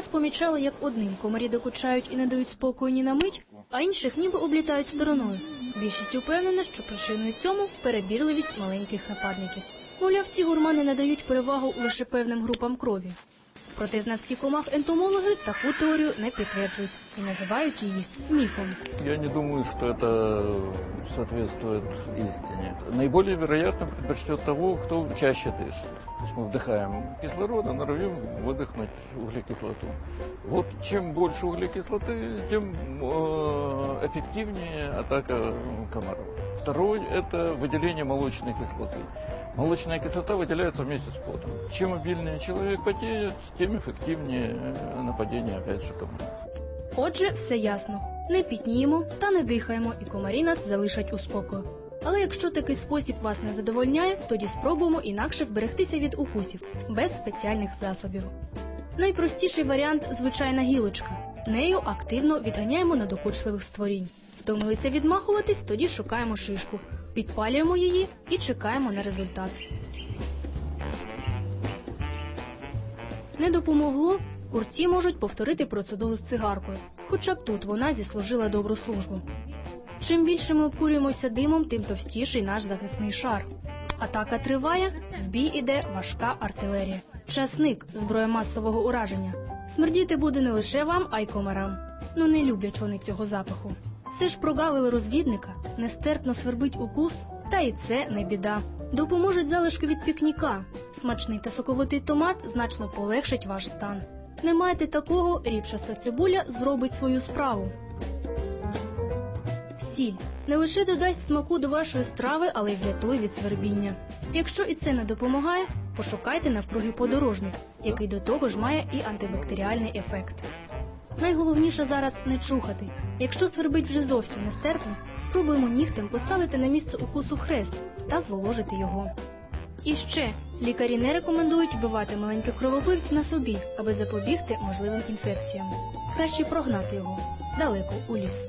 раз помічали, як одним комарі докучають і не дають спокою ні на мить, а інших ніби облітають стороною. Більшість упевнена, що причиною цьому перебірливість маленьких нападників. Мовляв, ці гурмани надають перевагу лише певним групам крові. Проте знавці комах ентомологи таку теорію не підтверджують і називають її міфом. Я не думаю, что это соответствует истине. Наиболее вероятно предпочтет того, кто чаще дышит. То есть мы вдыхаем кислород, а норовим выдохнуть углекислоту. Вот чем больше углекислоты, тем э, эффективнее атака комаров. Второй – это выделение молочной кислоты. Молочная кислота выделяется вместе с потом. Чем обильнее человек потеет, тем эффективнее э, нападение, опять же, комаров. Отже, все ясно. Не пітніємо та не дихаємо, і комарі нас залишать у спокою. Але якщо такий спосіб вас не задовольняє, тоді спробуємо інакше вберегтися від укусів без спеціальних засобів. Найпростіший варіант звичайна гілочка. Нею активно відганяємо надокучливих створінь. Втомилися відмахуватись, тоді шукаємо шишку, підпалюємо її і чекаємо на результат. Не допомогло, курці можуть повторити процедуру з цигаркою, хоча б тут вона зіслужила добру службу. Чим більше ми обкурюємося димом, тим товстіший наш захисний шар. Атака триває, в бій іде важка артилерія. Часник зброя масового ураження. Смердіти буде не лише вам, а й комарам. Ну не люблять вони цього запаху. Все ж прогавили розвідника, нестерпно свербить укус, та і це не біда. Допоможуть залишки від пікніка. Смачний та соковитий томат значно полегшить ваш стан. Не маєте такого, ріпчаста цибуля зробить свою справу. Сіль не лише додасть смаку до вашої страви, але й врятує від свербіння. Якщо і це не допомагає, пошукайте навкруги подорожник, який до того ж має і антибактеріальний ефект. Найголовніше зараз не чухати. Якщо свербить вже зовсім нестерпно, спробуємо нігтем поставити на місце укусу хрест та зволожити його. І ще лікарі не рекомендують вбивати маленьких кровопивців на собі, аби запобігти можливим інфекціям. Краще прогнати його далеко у ліс.